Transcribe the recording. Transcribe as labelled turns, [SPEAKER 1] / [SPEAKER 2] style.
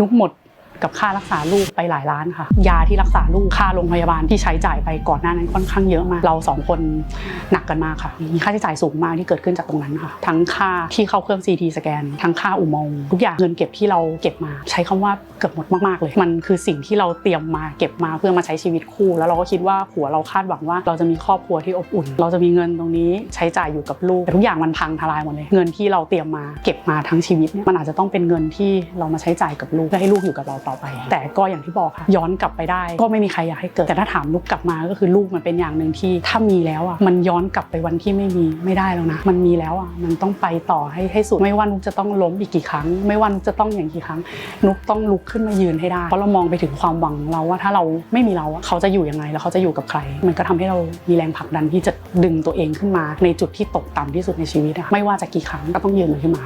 [SPEAKER 1] นุกหมด กับค่ารักษาลูกไปหลายล้านค่ะ ยาที่รักษาลูกค่าโรงพยาบาลที่ใช้จ่ายไปก่อนหน้านั้นค่อนข้างเยอะมาก เราสองคนหนักกันมากค่ะ มีค่าใช้จ่ายสูงมากที่เกิดขึ้นจากตรงนั้นค่ะ ทั้งค่าที่เข้าเครื่อง CT สแกน ทั้งค่าอุโมงค์ทุกอย่างเงินเก็บที่เราเก็บมา ใช้คำว่าเกือบหมดมากๆเลย มันคือสิ่งที่เราเตรียมมาเก็บมาเพื่อมาใช้ชีวิตคู่ แล้วเราก็คิดว่าหัวเราคาดหวังว่า เราจะมีครอบครัวที่อบอุ่น เราจะมีเงินตรงนี้ใช้จ่ายอยู่กับลูกแต่ทุกอย่างมันพังทลายหมดเลยเงินที่เราเตรียมมาเก็บมาทั้งชีวิตเนี่ยมันอาจจะต้องเป็นเงินที่เรามาใช้จ่ายกับลูกเพื่อให้ลูกอยู่กับเราต่อไป แต่ก็อย่างที่บอกค่ะย้อนกลับไปได้ ก็ไม่มีใครอยากให้เกิดแต่ถ้าถามลูกกลับมาก็คือลูกมันเป็นอย่างหนึ่งที่ถ้ามีแล้วอะมันย้อนกลับไปวันที่ไม่มีไม่ได้แล้วนะ มันมีแล้วอะมันต้องไปต่อให้ให้สุดไม่ว่านุกจะต้องล้มอีกกี่ครั้ง ไม่ว่านุกจะต้องอย่างกี่ครั้ง นุกต้องลุกขึ้นมายืนให้ได้ เพราะเรามองไปถึงความหวังเราว่าถ้าเราไม่มีเราอะเขาจะอยู่ยังไงแล้วเขาจะอยู่กับใคร มันก็ทำให้เรามีแรงผลักดันที่จะดึงตัวเองขึ้นมา ในจุดที่ตกต่ำที่สุดในชีวิตอะไม่ว่าจะกี่ครั้งก็ต้องยืนมันขึ้นมา